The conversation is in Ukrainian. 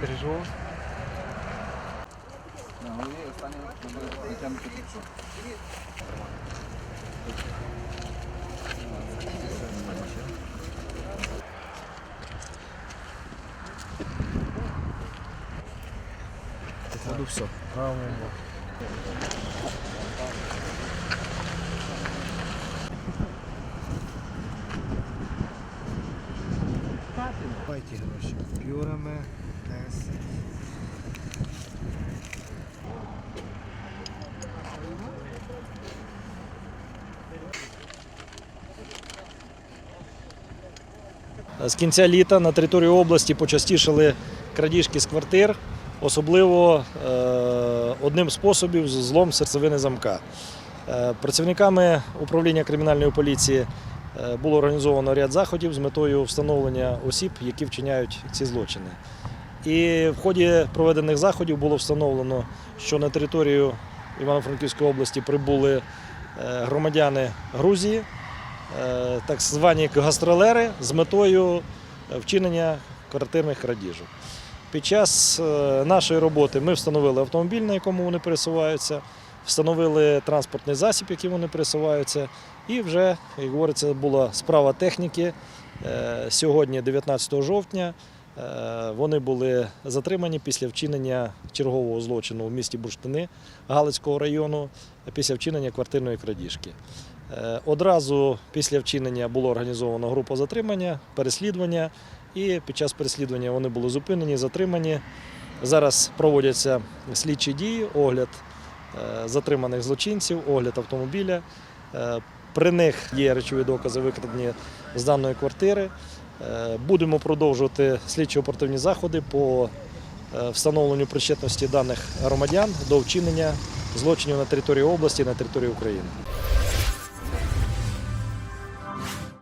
переживал. Походу все. Давайте гроші купюрами. Тес. З кінця літа на території області почастішали крадіжки з квартир, особливо е, одним з способів злом серцевини замка. Е, Працівниками управління кримінальної поліції е, було організовано ряд заходів з метою встановлення осіб, які вчиняють ці злочини. І в ході проведених заходів було встановлено, що на територію Івано-Франківської області прибули громадяни Грузії, так звані гастролери з метою е, вчинення квартирних крадіжок. Під час е, нашої роботи ми встановили автомобіль, на якому вони пересуваються, встановили транспортний засіб, яким вони пересуваються, і вже, як говориться, була справа техніки. Е, Сьогодні, 19 жовтня, е, вони були затримані після вчинення чергового злочину у місті Бурштини Галицького району після вчинення квартирної крадіжки. Е, Одразу після вчинення було організовано групу затримання, переслідування, і під час переслідування вони були зупинені, затримані. Зараз проводяться слідчі дії, огляд е, затриманих злочинців, огляд автомобіля. При них є речові докази, викрадені з даної квартири. Е, Будемо продовжувати слідчо-оперативні заходи по е, встановленню причетності даних громадян до вчинення злочинів на території області на території України.